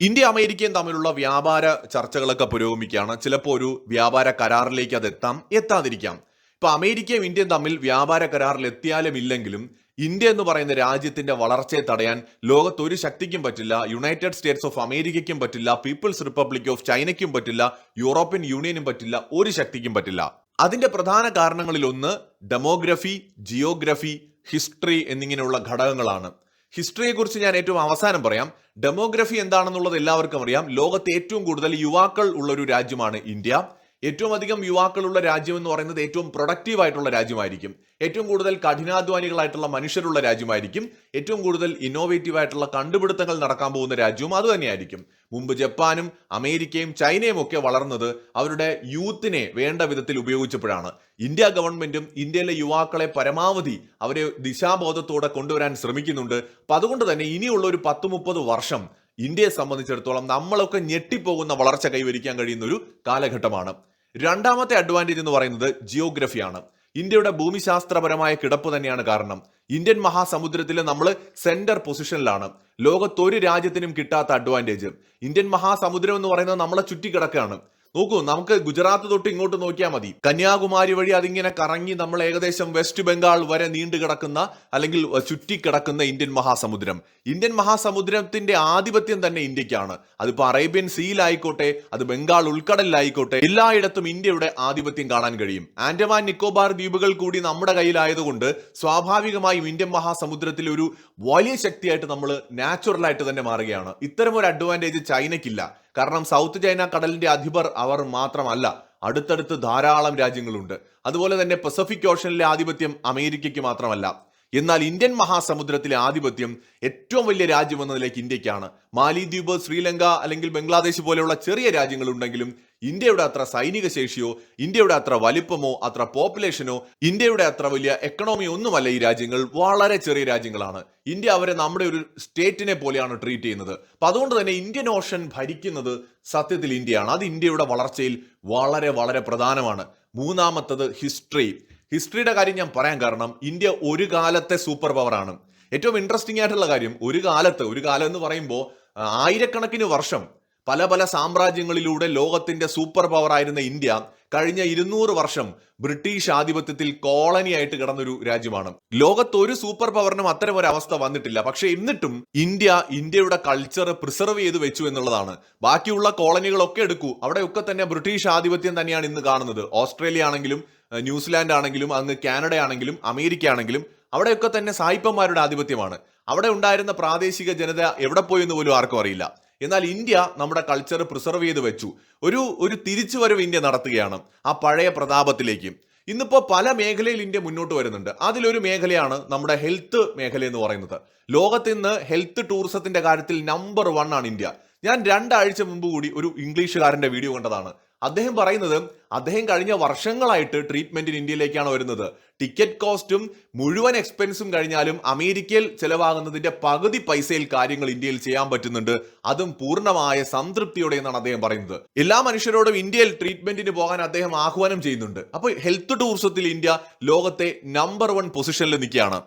India അമേരിക്കയും തമ്മിലുള്ള വ്യാപാര ചർച്ചകളൊക്കെ പുരോഗമിക്കുകയാണ്. ചിലപ്പോൾ ഒരു വ്യാപാര കരാറിലേക്ക് അത് എത്താം എത്താതിരിക്കാം. ഇപ്പൊ അമേരിക്കയും ഇന്ത്യയും തമ്മിൽ വ്യാപാര കരാറിൽ എത്തിയാലും ഇല്ലെങ്കിലും ഇന്ത്യ എന്ന് പറയുന്ന രാജ്യത്തിന്റെ വളർച്ചയെ തടയാൻ ലോകത്ത് ഒരു ശക്തിക്കും പറ്റില്ല യുണൈറ്റഡ് സ്റ്റേറ്റ്സ് ഓഫ് അമേരിക്കയ്ക്കും പറ്റില്ല പീപ്പിൾസ് റിപ്പബ്ലിക് ഓഫ് ചൈനയ്ക്കും പറ്റില്ല യൂറോപ്യൻ യൂണിയനും പറ്റില്ല ഒരു ശക്തിക്കും പറ്റില്ല. അതിന്റെ പ്രധാന കാരണങ്ങളിൽ ഒന്ന് ഡെമോഗ്രഫി ജിയോഗ്രഫി ഹിസ്റ്ററി എന്നിങ്ങനെയുള്ള ഘടകങ്ങളാണ്. ഹിസ്റ്ററിയെ കുറിച്ച് ഞാൻ ഏറ്റവും അവസാനം പറയാം. ഡെമോഗ്രഫി എന്താണെന്നുള്ളത് എല്ലാവർക്കും അറിയാം. ലോകത്ത് ഏറ്റവും കൂടുതൽ യുവാക്കൾ ഉള്ള ഒരു രാജ്യമാണ് ഇന്ത്യ. ഏറ്റവും അധികം യുവാക്കളുള്ള രാജ്യം എന്ന് പറയുന്നത് ഏറ്റവും പ്രൊഡക്റ്റീവ് ആയിട്ടുള്ള രാജ്യമായിരിക്കും. ഏറ്റവും കൂടുതൽ കഠിനാധ്വാനികളായിട്ടുള്ള മനുഷ്യരുള്ള രാജ്യമായിരിക്കും. ഏറ്റവും കൂടുതൽ ഇന്നോവേറ്റീവ് ആയിട്ടുള്ള കണ്ടുപിടുത്തങ്ങൾ നടക്കാൻ പോകുന്ന രാജ്യവും അത് തന്നെയായിരിക്കും. മുമ്പ് ജപ്പാനും അമേരിക്കയും ചൈനയും ഒക്കെ വളർന്നത് അവരുടെ യൂത്തിനെ വേണ്ട വിധത്തിൽ ഉപയോഗിച്ചപ്പോഴാണ്. ഇന്ത്യ ഗവൺമെന്റും ഇന്ത്യയിലെ യുവാക്കളെ പരമാവധി അവരെ ദിശാബോധത്തോടെ കൊണ്ടുവരാൻ ശ്രമിക്കുന്നുണ്ട്. അപ്പൊ അതുകൊണ്ട് തന്നെ ഇനിയുള്ള ഒരു പത്ത് മുപ്പത് വർഷം ഇന്ത്യയെ സംബന്ധിച്ചിടത്തോളം നമ്മളൊക്കെ ഞെട്ടിപ്പോകുന്ന വളർച്ച കൈവരിക്കാൻ കഴിയുന്ന ഒരു കാലഘട്ടമാണ്. രണ്ടാമത്തെ അഡ്വാന്റേജ് എന്ന് പറയുന്നത് ജിയോഗ്രഫിയാണ് ഇന്ത്യയുടെ ഭൂമിശാസ്ത്രപരമായ കിടപ്പ് തന്നെയാണ് കാരണം. ഇന്ത്യൻ മഹാസമുദ്രത്തിൽ നമ്മൾ സെന്റർ പൊസിഷനിലാണ് ലോകത്തൊരു രാജ്യത്തിനും കിട്ടാത്ത അഡ്വാന്റേജ് ഇന്ത്യൻ മഹാസമുദ്രം എന്ന് പറയുന്നത് നമ്മളെ ചുറ്റിക്കിടക്കുകയാണ് നോക്കൂ നമുക്ക് ഗുജറാത്ത് തൊട്ട് ഇങ്ങോട്ട് നോക്കിയാൽ മതി. കന്യാകുമാരി വഴി അതിങ്ങനെ കറങ്ങി നമ്മൾ ഏകദേശം വെസ്റ്റ് ബംഗാൾ വരെ നീണ്ടു കിടക്കുന്ന അല്ലെങ്കിൽ ചുറ്റിക്കിടക്കുന്ന ഇന്ത്യൻ മഹാസമുദ്രം. ഇന്ത്യൻ മഹാസമുദ്രത്തിന്റെ ആധിപത്യം തന്നെ ഇന്ത്യക്കാണ്. അതിപ്പോ അറേബ്യൻ സീയിലായിക്കോട്ടെ അത് ബംഗാൾ ഉൾക്കടലിലായിക്കോട്ടെ എല്ലായിടത്തും ഇന്ത്യയുടെ ആധിപത്യം കാണാൻ കഴിയും. ആൻഡമാൻ നിക്കോബാർ ദ്വീപുകൾ കൂടി നമ്മുടെ കയ്യിലായതുകൊണ്ട് സ്വാഭാവികമായും ഇന്ത്യൻ മഹാസമുദ്രത്തിൽ ഒരു വലിയ ശക്തിയായിട്ട് നമ്മൾ നാച്ചുറലായിട്ട് തന്നെ മാറുകയാണ്. ഇത്തരം ഒരു അഡ്വാന്റേജ് ചൈനയ്ക്കില്ല. കാരണം സൗത്ത് ചൈന കടലിന്റെ അധിപർ അവർ മാത്രമല്ല. അടുത്തടുത്ത് ധാരാളം രാജ്യങ്ങളുണ്ട്. അതുപോലെ തന്നെ പസഫിക് ഓഷനിലെ ആധിപത്യം അമേരിക്കയ്ക്ക് മാത്രമല്ല. എന്നാൽ ഇന്ത്യൻ മഹാസമുദ്രത്തിലെ ആധിപത്യം ഏറ്റവും വലിയ രാജ്യം എന്ന നിലയ്ക്ക് ഇന്ത്യക്കാണ്. മാലിദ്വീപ് ശ്രീലങ്ക അല്ലെങ്കിൽ ബംഗ്ലാദേശ് പോലെയുള്ള ചെറിയ രാജ്യങ്ങളുണ്ടെങ്കിലും ഇന്ത്യയുടെ അത്ര സൈനിക ശേഷിയോ ഇന്ത്യയുടെ അത്ര വലിപ്പമോ അത്ര പോപ്പുലേഷനോ ഇന്ത്യയുടെ അത്ര വലിയ എക്കണോമിയോ ഒന്നുമല്ല ഈ രാജ്യങ്ങൾ. വളരെ ചെറിയ രാജ്യങ്ങളാണ്. ഇന്ത്യ അവരെ നമ്മുടെ ഒരു സ്റ്റേറ്റിനെ പോലെയാണ് ട്രീറ്റ് ചെയ്യുന്നത്. അപ്പൊ അതുകൊണ്ട് തന്നെ ഇന്ത്യൻ ഓഷൻ ഭരിക്കുന്നത് സത്യത്തിൽ ഇന്ത്യയാണ്. അത് ഇന്ത്യയുടെ വളർച്ചയിൽ വളരെ വളരെ പ്രധാനമാണ്. മൂന്നാമത്തത് ഹിസ്റ്ററി. ഹിസ്റ്ററിയുടെ കാര്യം ഞാൻ പറയാൻ കാരണം ഇന്ത്യ ഒരു കാലത്തെ സൂപ്പർ പവറാണ് ഏറ്റവും ഇൻട്രസ്റ്റിംഗ് ആയിട്ടുള്ള കാര്യം ഒരു കാലത്ത് ഒരു കാലം എന്ന് പറയുമ്പോൾ ആയിരക്കണക്കിന് വർഷം പല പല സാമ്രാജ്യങ്ങളിലൂടെ ലോകത്തിന്റെ സൂപ്പർ പവർ ആയിരുന്ന ഇന്ത്യ കഴിഞ്ഞ ഇരുന്നൂറ് വർഷം ബ്രിട്ടീഷ് ആധിപത്യത്തിൽ കോളനി ആയിട്ട് കിടന്നൊരു രാജ്യമാണ്. ലോകത്ത് ഒരു സൂപ്പർ പവറിനും അത്തരം ഒരു അവസ്ഥ വന്നിട്ടില്ല. പക്ഷെ എന്നിട്ടും ഇന്ത്യ ഇന്ത്യയുടെ കൾച്ചർ പ്രിസർവ് ചെയ്തു വെച്ചു എന്നുള്ളതാണ്. ബാക്കിയുള്ള കോളനികളൊക്കെ എടുക്കൂ. അവിടെയൊക്കെ തന്നെ ബ്രിട്ടീഷ് ആധിപത്യം തന്നെയാണ് ഇന്ന് കാണുന്നത്. ഓസ്ട്രേലിയ ആണെങ്കിലും ന്യൂസിലാൻഡ് ആണെങ്കിലും അങ്ങ് കാനഡ ആണെങ്കിലും അമേരിക്ക ആണെങ്കിലും അവിടെയൊക്കെ തന്നെ സായിപ്പന്മാരുടെ ആധിപത്യമാണ്. അവിടെ ഉണ്ടായിരുന്ന പ്രാദേശിക ജനത എവിടെ പോയി എന്ന് പോലും ആർക്കും അറിയില്ല. എന്നാൽ ഇന്ത്യ നമ്മുടെ കൾച്ചർ പ്രിസർവ് ചെയ്ത് വെച്ചു. ഒരു ഒരു തിരിച്ചുവരവ് ഇന്ത്യ നടത്തുകയാണ് ആ പഴയ പ്രതാപത്തിലേക്ക്. ഇന്നിപ്പോൾ പല മേഖലയിൽ ഇന്ത്യ മുന്നോട്ട് വരുന്നുണ്ട്. അതിലൊരു മേഖലയാണ് നമ്മുടെ ഹെൽത്ത് മേഖല എന്ന് പറയുന്നത്. ലോകത്ത് ഇന്ന് ഹെൽത്ത് ടൂറിസത്തിന്റെ കാര്യത്തിൽ നമ്പർ വൺ ആണ് ഇന്ത്യ. ഞാൻ രണ്ടാഴ്ച മുമ്പ് കൂടി ഒരു ഇംഗ്ലീഷുകാരന്റെ വീഡിയോ കണ്ടതാണ്. അദ്ദേഹം പറയുന്നത് അദ്ദേഹം കഴിഞ്ഞ വർഷങ്ങളായിട്ട് ട്രീറ്റ്മെന്റിന് ഇന്ത്യയിലേക്കാണ് വരുന്നത്. ടിക്കറ്റ് കോസ്റ്റും മുഴുവൻ എക്സ്പെൻസും കഴിഞ്ഞാലും അമേരിക്കയിൽ ചെലവാകുന്നതിന്റെ പകുതി പൈസയിൽ കാര്യങ്ങൾ ഇന്ത്യയിൽ ചെയ്യാൻ പറ്റുന്നുണ്ട്. അതും പൂർണമായ സംതൃപ്തിയോടെ എന്നാണ് അദ്ദേഹം പറയുന്നത്. എല്ലാ മനുഷ്യരോടും ഇന്ത്യയിൽ ട്രീറ്റ്മെന്റിന് പോകാൻ അദ്ദേഹം ആഹ്വാനം ചെയ്യുന്നുണ്ട്. അപ്പോൾ ഹെൽത്ത് ടൂറിസത്തിൽ ഇന്ത്യ ലോകത്തെ നമ്പർ വൺ പൊസിഷനിൽ നിൽക്കുകയാണ്.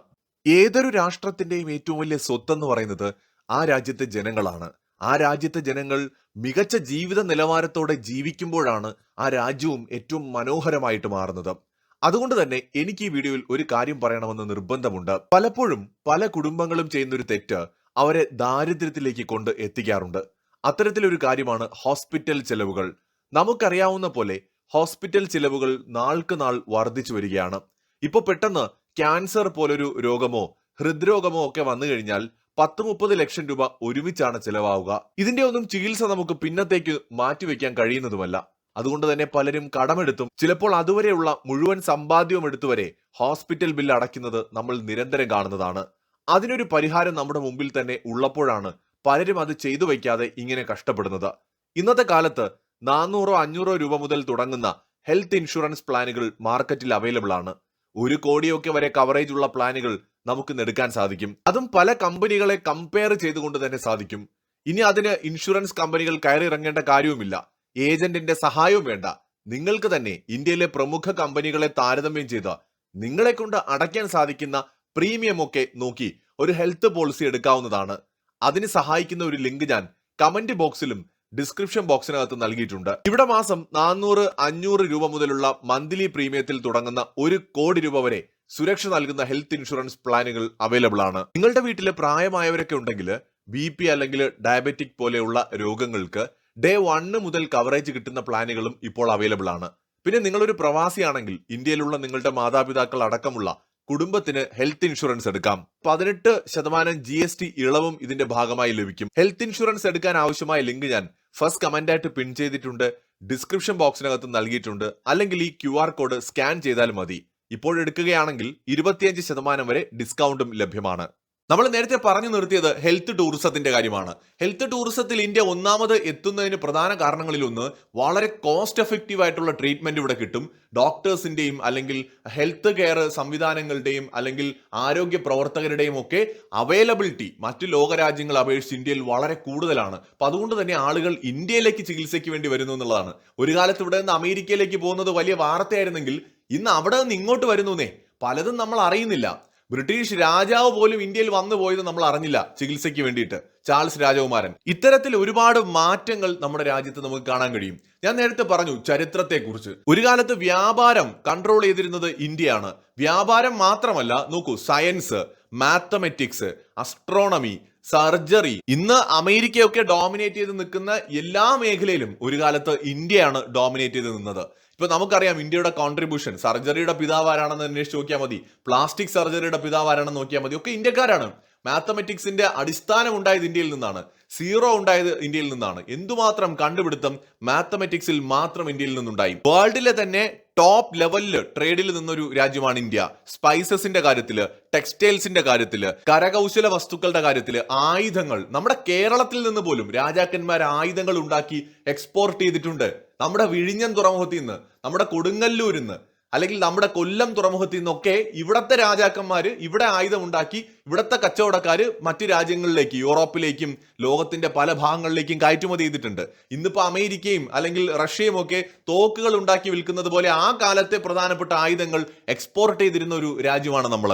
ഏതൊരു രാഷ്ട്രത്തിന്റെയും ഏറ്റവും വലിയ സ്വത്ത് എന്ന് പറയുന്നത് ആ രാജ്യത്തെ ജനങ്ങളാണ്. ആ രാജ്യത്തെ ജനങ്ങൾ മികച്ച ജീവിത നിലവാരത്തോടെ ജീവിക്കുമ്പോഴാണ് ആ രാജ്യവും ഏറ്റവും മനോഹരമായിട്ട് മാറുന്നത്. അതുകൊണ്ട് തന്നെ എനിക്ക് ഈ വീഡിയോയിൽ ഒരു കാര്യം പറയണമെന്ന് നിർബന്ധമുണ്ട്. പലപ്പോഴും പല കുടുംബങ്ങളും ചെയ്യുന്നൊരു തെറ്റ് അവരെ ദാരിദ്ര്യത്തിലേക്ക് കൊണ്ട് എത്തിക്കാറുണ്ട്. അത്തരത്തിലൊരു കാര്യമാണ് ഹോസ്പിറ്റൽ ചെലവുകൾ. നമുക്കറിയാവുന്ന പോലെ ഹോസ്പിറ്റൽ ചിലവുകൾ നാൾക്ക് നാൾ വർദ്ധിച്ചു വരികയാണ്. ഇപ്പോൾ പെട്ടെന്ന് ക്യാൻസർ പോലൊരു രോഗമോ ഹൃദ്രോഗമോ ഒക്കെ വന്നു കഴിഞ്ഞാൽ പത്ത് മുപ്പത് ലക്ഷം രൂപ ഒരുമിച്ചാണ് ചിലവാവുക. ഇതിന്റെ ഒന്നും ചികിത്സ നമുക്ക് പിന്നത്തേക്ക് മാറ്റിവെക്കാൻ കഴിയുന്നതുമല്ല. അതുകൊണ്ട് തന്നെ പലരും കടമെടുത്തും ചിലപ്പോൾ അതുവരെയുള്ള മുഴുവൻ സമ്പാദ്യവും എടുത്തുവരെ ഹോസ്പിറ്റൽ ബില്ല് അടയ്ക്കുന്നത് നമ്മൾ നിരന്തരം കാണുന്നതാണ്. അതിനൊരു പരിഹാരം നമ്മുടെ മുമ്പിൽ തന്നെ ഉള്ളപ്പോഴാണ് പലരും അത് ചെയ്തു വയ്ക്കാതെ ഇങ്ങനെ കഷ്ടപ്പെടുന്നത്. ഇന്നത്തെ കാലത്ത് നാനൂറോ അഞ്ഞൂറോ രൂപ മുതൽ തുടങ്ങുന്ന ഹെൽത്ത് ഇൻഷുറൻസ് പ്ലാനുകൾ മാർക്കറ്റിൽ അവൈലബിൾ ആണ് ഒരു കോടിയൊക്കെ വരെ കവറേജ് ഉള്ള പ്ലാനുകൾ നമുക്ക് എടുക്കാൻ സാധിക്കും. അതും പല കമ്പനികളെ കമ്പയർ ചെയ്തുകൊണ്ട് തന്നെ സാധിക്കും. ഇനി അതിന് ഇൻഷുറൻസ് കമ്പനികൾ കയറി ഇറങ്ങേണ്ട കാര്യവുമില്ല. ഏജന്റിന്റെ സഹായവും വേണ്ട. നിങ്ങൾക്ക് തന്നെ ഇന്ത്യയിലെ പ്രമുഖ കമ്പനികളെ താരതമ്യം ചെയ്ത് നിങ്ങളെ കൊണ്ട് അടയ്ക്കാൻ സാധിക്കുന്ന പ്രീമിയം ഒക്കെ നോക്കി ഒരു ഹെൽത്ത് പോളിസി എടുക്കാവുന്നതാണ്. അതിന് സഹായിക്കുന്ന ഒരു ലിങ്ക് ഞാൻ കമന്റ് ബോക്സിലും ഡിസ്ക്രിപ്ഷൻ ബോക്സിനകത്ത് നൽകിയിട്ടുണ്ട്. ഇവിടെ മാസം നാനൂറ് അഞ്ഞൂറ് രൂപ മുതലുള്ള മന്ത്ലി പ്രീമിയത്തിൽ തുടങ്ങുന്ന ഒരു കോടി രൂപ വരെ സുരക്ഷ നൽകുന്ന ഹെൽത്ത് ഇൻഷുറൻസ് പ്ലാനുകൾ അവൈലബിൾ ആണ്. നിങ്ങളുടെ വീട്ടിലെ പ്രായമായവരൊക്കെ ഉണ്ടെങ്കിൽ ബി പി അല്ലെങ്കിൽ ഡയബറ്റിക് പോലെയുള്ള രോഗങ്ങൾക്ക് ഡേ വണ്ണ് മുതൽ കവറേജ് കിട്ടുന്ന പ്ലാനുകളും ഇപ്പോൾ അവൈലബിൾ ആണ്. പിന്നെ നിങ്ങളൊരു പ്രവാസിയാണെങ്കിൽ ഇന്ത്യയിലുള്ള നിങ്ങളുടെ മാതാപിതാക്കൾ അടക്കമുള്ള കുടുംബത്തിന് ഹെൽത്ത് ഇൻഷുറൻസ് എടുക്കാം. പതിനെട്ട് ശതമാനം ജി എസ് ടി ഇളവും ഇതിന്റെ ഭാഗമായി ലഭിക്കും. ഹെൽത്ത് ഇൻഷുറൻസ് എടുക്കാൻ ആവശ്യമായ ലിങ്ക് ഞാൻ ഫസ്റ്റ് കമന്റായിട്ട് പിൻ ചെയ്തിട്ടുണ്ട്. ഡിസ്ക്രിപ്ഷൻ ബോക്സിനകത്ത് നൽകിയിട്ടുണ്ട്. അല്ലെങ്കിൽ ഈ ക്യു കോഡ് സ്കാൻ ചെയ്താൽ മതി. ഇപ്പോൾ എടുക്കുകയാണെങ്കിൽ ഇരുപത്തിയഞ്ച് ശതമാനം വരെ ഡിസ്കൗണ്ടും ലഭ്യമാണ്. നമ്മൾ നേരത്തെ പറഞ്ഞു നിർത്തിയത് ഹെൽത്ത് ടൂറിസത്തിന്റെ കാര്യമാണ്. ഹെൽത്ത് ടൂറിസത്തിൽ ഇന്ത്യ ഒന്നാമത് എത്തുന്നതിന് പ്രധാന കാരണങ്ങളിലൊന്ന് വളരെ കോസ്റ്റ് എഫക്റ്റീവ് ആയിട്ടുള്ള ട്രീറ്റ്മെന്റ് ഇവിടെ കിട്ടും. ഡോക്ടേഴ്സിന്റെയും അല്ലെങ്കിൽ ഹെൽത്ത് കെയർ സംവിധാനങ്ങളുടെയും അല്ലെങ്കിൽ ആരോഗ്യ പ്രവർത്തകരുടെയും ഒക്കെ അവൈലബിലിറ്റി മറ്റു ലോകരാജ്യങ്ങളെ അപേക്ഷിച്ച് ഇന്ത്യയിൽ വളരെ കൂടുതലാണ്. അപ്പൊ അതുകൊണ്ട് തന്നെ ആളുകൾ ഇന്ത്യയിലേക്ക് ചികിത്സയ്ക്ക് വേണ്ടി വരുന്നു എന്നുള്ളതാണ്. ഒരു കാലത്ത് ഇവിടെ നിന്ന് അമേരിക്കയിലേക്ക് പോകുന്നത് വലിയ വാർത്തയായിരുന്നെങ്കിൽ ഇന്ന് അവിടെ നിന്ന് ഇങ്ങോട്ട് വരുന്നുന്നേ. പലതും നമ്മൾ അറിയുന്നില്ല. ബ്രിട്ടീഷ് രാജാവ് പോലും ഇന്ത്യയിൽ വന്നു പോയത് നമ്മൾ അറിഞ്ഞില്ല ചികിത്സയ്ക്ക് വേണ്ടിയിട്ട്. ചാൾസ് രാജകുമാരൻ. ഇത്തരത്തിൽ ഒരുപാട് മാറ്റങ്ങൾ നമ്മുടെ രാജ്യത്ത് നമുക്ക് കാണാൻ കഴിയും. ഞാൻ നേരത്തെ പറഞ്ഞു ചരിത്രത്തെക്കുറിച്ച്. ഒരു കാലത്ത് വ്യാപാരം കൺട്രോൾ ചെയ്തിരുന്നത് ഇന്ത്യയാണ്. വ്യാപാരം മാത്രമല്ല നോക്കൂ സയൻസ് മാത്തമെറ്റിക്സ് അസ്ട്രോണമി സർജറി ഇന്ന് അമേരിക്കയൊക്കെ ഡോമിനേറ്റ് ചെയ്ത് നിൽക്കുന്ന എല്ലാ മേഖലയിലും ഒരു കാലത്ത് ഇന്ത്യയാണ് ഡോമിനേറ്റ് ചെയ്ത് നിന്നത്. ഇപ്പൊ നമുക്കറിയാം ഇന്ത്യയുടെ കോൺട്രിബ്യൂഷൻ സർജറിയുടെ പിതാവ് ആരാണെന്ന് അന്വേഷിച്ച് നോക്കിയാൽ മതി. പ്ലാസ്റ്റിക് സർജറിയുടെ പിതാവ് ആരാണെന്ന് നോക്കിയാൽ മതി. ഒക്കെ ഇന്ത്യക്കാരാണ്. മാത്തമെറ്റിക്സിന്റെ അടിസ്ഥാനം ഉണ്ടായത് ഇന്ത്യയിൽ നിന്നാണ്. സീറോ ഉണ്ടായത് ഇന്ത്യയിൽ നിന്നാണ്. എന്തുമാത്രം കണ്ടുപിടുത്തം മാത്തമെറ്റിക്സിൽ മാത്രം ഇന്ത്യയിൽ നിന്നുണ്ടായി. വേൾഡിലെ തന്നെ ടോപ്പ് ലെവലിൽ ട്രേഡിൽ നിന്നൊരു രാജ്യമാണ് ഇന്ത്യ. സ്പൈസസിന്റെ കാര്യത്തിൽ ടെക്സ്റ്റൈൽസിന്റെ കാര്യത്തിൽ കരകൗശല വസ്തുക്കളുടെ കാര്യത്തിൽ ആയുധങ്ങൾ. നമ്മുടെ കേരളത്തിൽ നിന്ന് പോലും രാജാക്കന്മാർ ആയുധങ്ങൾ ഉണ്ടാക്കി എക്സ്പോർട്ട് ചെയ്തിട്ടുണ്ട്. നമ്മുടെ വിഴിഞ്ഞം തുറമുഖത്തിൽ നിന്ന് നമ്മുടെ കൊടുങ്ങല്ലൂരിൽ നിന്ന് അല്ലെങ്കിൽ നമ്മുടെ കൊല്ലം തുറമുഖത്തിൽ നിന്നൊക്കെ ഇവിടത്തെ രാജാക്കന്മാർ ഇവിടെ ആയുധം ഉണ്ടാക്കി ഇവിടത്തെ കച്ചവടക്കാർ മറ്റു രാജ്യങ്ങളിലേക്ക് യൂറോപ്പിലേക്കും ലോകത്തിന്റെ പല ഭാഗങ്ങളിലേക്കും കയറ്റുമതി ചെയ്തിട്ടുണ്ട്. ഇന്നിപ്പോൾ അമേരിക്കയും അല്ലെങ്കിൽ റഷ്യയും ഒക്കെ തോക്കുകൾ ഉണ്ടാക്കി വിൽക്കുന്നത് പോലെ ആ കാലത്തെ പ്രധാനപ്പെട്ട ആയുധങ്ങൾ എക്സ്പോർട്ട് ചെയ്തിരുന്ന ഒരു രാജ്യമാണ് നമ്മൾ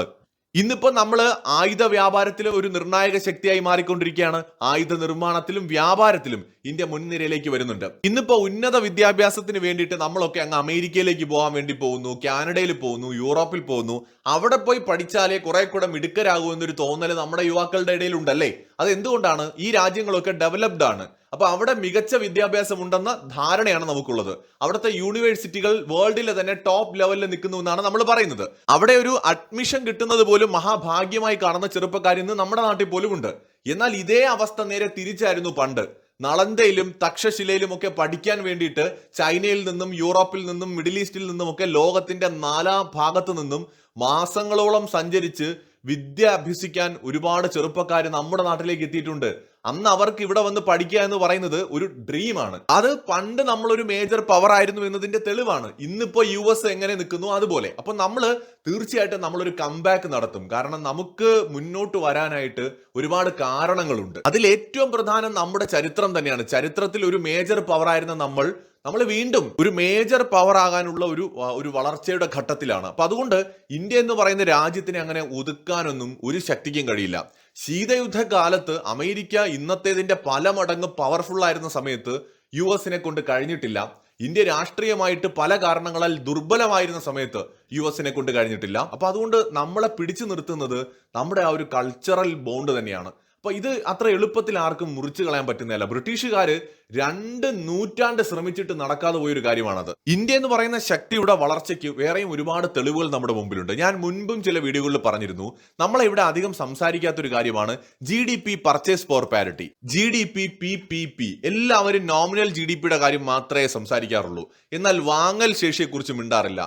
ഇന്നിപ്പോ നമ്മൾ ആയുധ വ്യാപാരത്തിലെ ഒരു നിർണായക ശക്തിയായി മാറിക്കൊണ്ടിരിക്കുകയാണ്. ആയുധ നിർമ്മാണത്തിലും വ്യാപാരത്തിലും ഇന്ത്യ മുൻനിരയിലേക്ക് വരുന്നുണ്ട്. ഇന്നിപ്പോ ഉന്നത വിദ്യാഭ്യാസത്തിന് വേണ്ടിയിട്ട് നമ്മളൊക്കെ അങ്ങ് അമേരിക്കയിലേക്ക് പോകാൻ വേണ്ടി പോകുന്നു കാനഡയിൽ പോകുന്നു യൂറോപ്പിൽ പോകുന്നു. അവിടെ പോയി പഠിച്ചാലേ കുറെ കൂടെ മിടുക്കരാകൂ എന്നൊരു തോന്നൽ നമ്മുടെ യുവാക്കളുടെ ഇടയിൽ ഉണ്ടല്ലേ അത് എന്തുകൊണ്ടാണ് ഈ രാജ്യങ്ങളൊക്കെ ഡെവലപ്ഡ് ആണ്. അപ്പൊ അവിടെ മികച്ച വിദ്യാഭ്യാസം ഉണ്ടെന്ന ധാരണയാണ് നമുക്കുള്ളത്. അവിടുത്തെ യൂണിവേഴ്സിറ്റികൾ വേൾഡിലെ തന്നെ ടോപ്പ് ലെവലിൽ നിൽക്കുന്നു എന്നാണ് നമ്മൾ പറയുന്നത്. അവിടെ ഒരു അഡ്മിഷൻ കിട്ടുന്നത് പോലും മഹാഭാഗ്യമായി കാണുന്ന ചെറുപ്പക്കാർ ഇന്ന് നമ്മുടെ നാട്ടിൽ പോലും ഉണ്ട്. എന്നാൽ ഇതേ അവസ്ഥ നേരെ തിരിച്ചായിരുന്നു പണ്ട്. നളന്തയിലും തക്ഷശിലയിലും ഒക്കെ പഠിക്കാൻ വേണ്ടിയിട്ട് ചൈനയിൽ നിന്നും യൂറോപ്പിൽ നിന്നും മിഡിൽ ഈസ്റ്റിൽ നിന്നും ഒക്കെ ലോകത്തിന്റെ നാലാം ഭാഗത്തു നിന്നും മാസങ്ങളോളം സഞ്ചരിച്ച് വിദ്യ അഭ്യസിക്കാൻ ഒരുപാട് ചെറുപ്പക്കാർ നമ്മുടെ നാട്ടിലേക്ക് എത്തിയിട്ടുണ്ട്. അന്ന് അവർക്ക് ഇവിടെ വന്ന് പഠിക്കുക എന്ന് പറയുന്നത് ഒരു ഡ്രീമാണ് അത് പണ്ട് നമ്മളൊരു മേജർ പവർ ആയിരുന്നു എന്നതിന്റെ തെളിവാണ്. ഇന്നിപ്പോ യു എസ് എങ്ങനെ നിൽക്കുന്നു അതുപോലെ. അപ്പൊ നമ്മൾ തീർച്ചയായിട്ടും നമ്മളൊരു കംബാക്ക് നടത്തും. കാരണം നമുക്ക് മുന്നോട്ട് വരാനായിട്ട് ഒരുപാട് കാരണങ്ങളുണ്ട്. അതിൽ ഏറ്റവും പ്രധാനം നമ്മുടെ ചരിത്രം തന്നെയാണ്. ചരിത്രത്തിൽ ഒരു മേജർ പവർ ആയിരുന്ന നമ്മൾ നമ്മൾ വീണ്ടും ഒരു മേജർ പവർ ആകാനുള്ള ഒരു ഒരു വളർച്ചയുടെ ഘട്ടത്തിലാണ്. അപ്പൊ അതുകൊണ്ട് ഇന്ത്യ എന്ന് പറയുന്ന രാജ്യത്തിനെ അങ്ങനെ ഒതുക്കാനൊന്നും ഒരു ശക്തിക്കും കഴിയില്ല. ശീതയുദ്ധ കാലത്ത് അമേരിക്ക ഇന്നത്തേതിന്റെ പല മടങ്ങ് പവർഫുൾ ആയിരുന്ന സമയത്ത് യു എസിനെ കൊണ്ട് കഴിഞ്ഞിട്ടില്ല. ഇന്ത്യ രാഷ്ട്രീയമായിട്ട് പല കാരണങ്ങളാൽ ദുർബലമായിരുന്ന സമയത്ത് യു എസിനെ കൊണ്ട് കഴിഞ്ഞിട്ടില്ല. അപ്പൊ അതുകൊണ്ട് നമ്മളെ പിടിച്ചു നിർത്തുന്നത് നമ്മുടെ ആ ഒരു കൾച്ചറൽ ബോണ്ട് തന്നെയാണ്. അപ്പൊ ഇത് അത്ര എളുപ്പത്തിൽ ആർക്കും മുറിച്ചു കളയാൻ പറ്റുന്നതല്ല. ബ്രിട്ടീഷുകാർ രണ്ട് നൂറ്റാണ്ട് ശ്രമിച്ചിട്ട് നടക്കാതെ പോയൊരു കാര്യമാണത്. ഇന്ത്യ എന്ന് പറയുന്ന ശക്തിയുടെ വളർച്ചയ്ക്ക് വേറെയും ഒരുപാട് തെളിവുകൾ നമ്മുടെ മുമ്പിലുണ്ട്. ഞാൻ മുൻപും ചില വീഡിയോകളിൽ പറഞ്ഞിരുന്നു. നമ്മളെ ഇവിടെ അധികം സംസാരിക്കാത്തൊരു കാര്യമാണ് G D P purchase for parity G D P P P P എല്ലാവരും നോമിനൽ ജി ഡി പിയുടെ കാര്യം മാത്രമേ സംസാരിക്കാറുള്ളൂ. എന്നാൽ വാങ്ങൽ ശേഷിയെക്കുറിച്ച് മിണ്ടാറില്ല.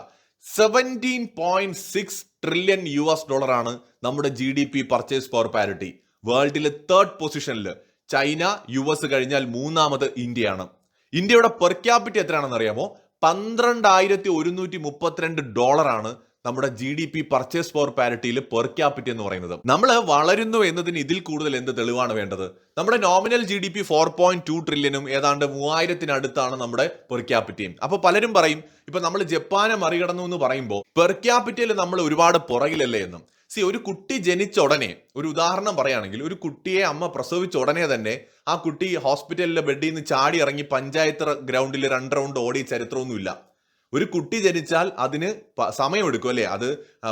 Seventeen point six trillion U S ഡോളറാണ് നമ്മുടെ G D P purchase for parity വേൾഡിലെ third പൊസിഷനിൽ ചൈന യു എസ് കഴിഞ്ഞാൽ മൂന്നാമത് ഇന്ത്യയാണ്. ഇന്ത്യയുടെ പെർ ക്യാപിറ്റ എത്രയാണെന്ന് അറിയാമോ? പന്ത്രണ്ടായിരത്തി ഒരുന്നൂറ്റി മുപ്പത്തിരണ്ട് ഡോളറാണ് നമ്മുടെ G D P purchase power പാരിറ്റിയിൽ per capita എന്ന് പറയുന്നത്. നമ്മൾ വളരുന്നു എന്നതിന് ഇതിൽ കൂടുതൽ എന്ത് തെളിവാണ് വേണ്ടത്? നമ്മുടെ nominal G D P four point two ട്രില്യനും ഏതാണ്ട് മൂവായിരത്തിനടുത്താണ് നമ്മുടെ പെർ ക്യാപിറ്റയും അപ്പൊ പലരും പറയും ഇപ്പൊ നമ്മൾ ജപ്പാനെ മറികടന്നു എന്ന് പറയുമ്പോൾ പെർ ക്യാപിറ്റയിൽ നമ്മൾ ഒരുപാട് പുറകിലല്ലേ എന്നും. സി ഒരു കുട്ടി ജനിച്ച ഉടനെ ഒരു ഉദാഹരണം പറയുകയാണെങ്കിൽ ഒരു കുട്ടിയെ അമ്മ പ്രസവിച്ച ഉടനെ തന്നെ ആ കുട്ടി ഹോസ്പിറ്റലിലെ ബെഡിൽ നിന്ന് ചാടി ഇറങ്ങി പഞ്ചായത്ത് ഗ്രൗണ്ടിൽ രണ്ട് റൗണ്ട് ഓടി ചരിത്രമൊന്നുമില്ല. ഒരു കുട്ടി ജനിച്ചാൽ അതിന് സമയമെടുക്കും അല്ലേ? അത്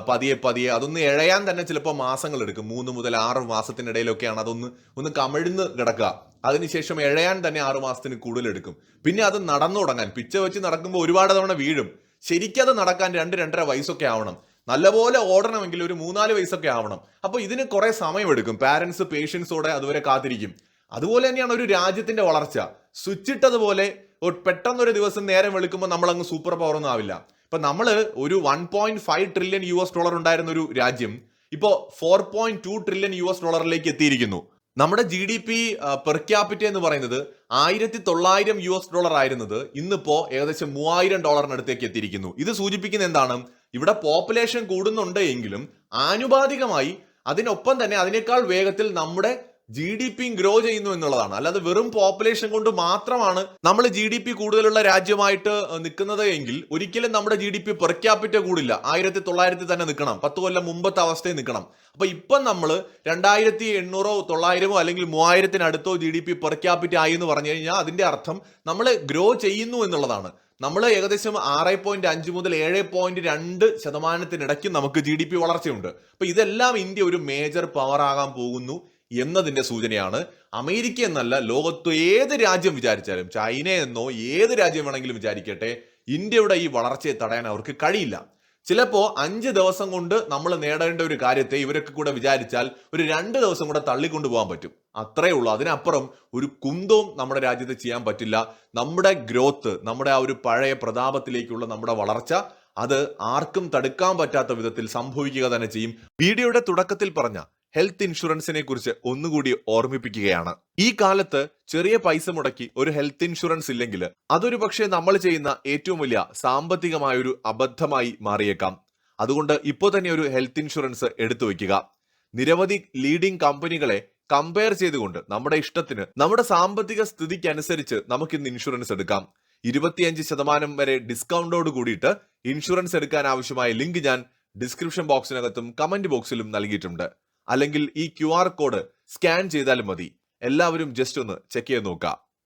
പതിയെ പതിയെ അതൊന്ന് ഇഴയാൻ തന്നെ ചിലപ്പോൾ മാസങ്ങൾ എടുക്കും മൂന്ന് മുതൽ ആറ് മാസത്തിനിടയിലൊക്കെയാണ് അതൊന്ന് ഒന്ന് കമിഴ്ന്ന് കിടക്കുക. അതിനുശേഷം ഇഴയാൻ തന്നെ ആറു മാസത്തിന് കൂടുതൽ എടുക്കും പിന്നെ അത് നടന്നു തുടങ്ങാൻ പിച്ച വെച്ച് നടക്കുമ്പോൾ ഒരുപാട് തവണ വീഴും. ശരിക്കത് നടക്കാൻ രണ്ട് രണ്ടര വയസ്സൊക്കെ ആവണം. നല്ലപോലെ ഓടണമെങ്കിൽ ഒരു മൂന്നാൽ വയസ്സൊക്കെ ആവണം. അപ്പോൾ ഇതിന് കുറേ സമയമെടുക്കും. പാരൻസ് പേഷ്യൻസോടെ അതുവരെ കാത്തിരിക്കും. അതുപോലെ തന്നെയാണ് ഒരു രാജ്യത്തിന്റെ വളർച്ച. സ്വിച്ചിട്ടതുപോലെ പെട്ടെന്നൊരു ദിവസം നേരം വെളുക്കുമ്പോൾ നമ്മൾ അങ്ങ് സൂപ്പർ പവർ ഒന്നും ആവില്ല. ഇപ്പൊ നമ്മൾ ഒരു one point five trillion U S dollar ഉണ്ടായിരുന്ന ഒരു രാജ്യം ഇപ്പോൾ four point two trillion U S ഡോളറിലേക്ക് എത്തിയിരിക്കുന്നു. നമ്മുടെ G D P per capita എന്ന് പറയുന്നത് ആയിരത്തി തൊള്ളായിരം യു എസ് ഡോളർ ആയിരുന്നത് ഇന്നിപ്പോ ഏകദേശം മൂവായിരം ഡോളറിനടുത്തേക്ക് എത്തിയിരിക്കുന്നു. ഇത് സൂചിപ്പിക്കുന്ന എന്താണ്? ഇവിടെ പോപ്പുലേഷൻ കൂടുന്നുണ്ട് എങ്കിലും ആനുപാതികമായി അതിനൊപ്പം തന്നെ അതിനേക്കാൾ വേഗത്തിൽ നമ്മുടെ ജി ഡി പിയും ഗ്രോ ചെയ്യുന്നു എന്നുള്ളതാണ്. അല്ലാതെ വെറും പോപ്പുലേഷൻ കൊണ്ട് മാത്രമാണ് നമ്മൾ ജി ഡി പി കൂടുതലുള്ള രാജ്യമായിട്ട് നിൽക്കുന്നത് എങ്കിൽ ഒരിക്കലും നമ്മുടെ G D P per capita കൂടില്ല. ആയിരത്തി തൊള്ളായിരത്തി തന്നെ നിൽക്കണം. പത്ത് കൊല്ലം മുമ്പത്തെ അവസ്ഥയിൽ നിൽക്കണം. അപ്പൊ ഇപ്പം നമ്മൾ രണ്ടായിരത്തി എണ്ണൂറോ തൊള്ളായിരമോ അല്ലെങ്കിൽ മൂവായിരത്തിനടുത്തോ G D P per capita ആയി എന്ന് പറഞ്ഞു കഴിഞ്ഞാൽ അതിന്റെ അർത്ഥം നമ്മൾ ഗ്രോ ചെയ്യുന്നു എന്നുള്ളതാണ്. നമ്മൾ ഏകദേശം ആറ് പോയിന്റ് അഞ്ച് മുതൽ ഏഴ് പോയിന്റ് രണ്ട് ശതമാനത്തിനിടയ്ക്ക് നമുക്ക് ജി ഡി പി വളർച്ചയുണ്ട്. അപ്പൊ ഇതെല്ലാം ഇന്ത്യ ഒരു മേജർ പവർ ആകാൻ പോകുന്നു എന്നതിന്റെ സൂചനയാണ്. അമേരിക്ക എന്നല്ല ലോകത്ത് ഏത് രാജ്യം വിചാരിച്ചാലും ചൈന എന്നോ ഏത് രാജ്യം വേണമെങ്കിലും വിചാരിക്കട്ടെ ഇന്ത്യയുടെ ഈ വളർച്ചയെ തടയാൻ അവർക്ക് കഴിയില്ല. ചിലപ്പോ അഞ്ച് ദിവസം കൊണ്ട് നമ്മൾ നേടേണ്ട ഒരു കാര്യത്തെ ഇവരൊക്കെ കൂടെ വിചാരിച്ചാൽ ഒരു രണ്ട് ദിവസം കൂടെ തള്ളിക്കൊണ്ടു പോകാൻ പറ്റും. അത്രേ ഉള്ളൂ. അതിനപ്പുറം ഒരു കുന്തവും നമ്മുടെ രാജ്യത്ത് ചെയ്യാൻ പറ്റില്ല. നമ്മുടെ ഗ്രോത്ത് നമ്മുടെ ആ ഒരു പഴയ പ്രതാപത്തിലേക്കുള്ള നമ്മുടെ വളർച്ച അത് ആർക്കും തടുക്കാൻ പറ്റാത്ത വിധത്തിൽ സംഭവിക്കുക തന്നെ ചെയ്യും. വീഡിയോയുടെ തുടക്കത്തിൽ പറഞ്ഞ ഹെൽത്ത് ഇൻഷുറൻസിനെ കുറിച്ച് ഒന്നുകൂടി ഓർമ്മിപ്പിക്കുകയാണ്. ഈ കാലത്ത് ചെറിയ പൈസ മുടക്കി ഒരു ഹെൽത്ത് ഇൻഷുറൻസ് ഇല്ലെങ്കിൽ അതൊരു പക്ഷേ നമ്മൾ ചെയ്യുന്ന ഏറ്റവും വലിയ സാമ്പത്തികമായൊരു അബദ്ധമായി മാറിയേക്കാം. അതുകൊണ്ട് ഇപ്പോൾ തന്നെ ഒരു ഹെൽത്ത് ഇൻഷുറൻസ് എടുത്തു വയ്ക്കുക. നിരവധി ലീഡിംഗ് കമ്പനികളെ കമ്പയർ ചെയ്തുകൊണ്ട് നമ്മുടെ ഇഷ്ടത്തിന് നമ്മുടെ സാമ്പത്തിക സ്ഥിതിക്കനുസരിച്ച് നമുക്ക് ഇന്ന് ഇൻഷുറൻസ് എടുക്കാം. ഇരുപത്തിയഞ്ച് ശതമാനം വരെ ഡിസ്കൗണ്ടോട് കൂടിയിട്ട് ഇൻഷുറൻസ് എടുക്കാൻ ആവശ്യമായ ലിങ്ക് ഞാൻ ഡിസ്ക്രിപ്ഷൻ ബോക്സിനകത്തും കമന്റ് ബോക്സിലും നൽകിയിട്ടുണ്ട്. അല്ലെങ്കിൽ ഈ ക്യു കോഡ് സ്കാൻ ചെയ്താലും മതി. എല്ലാവരും ജസ്റ്റ് ഒന്ന് ചെക്ക് ചെയ്ത് നോക്കുക.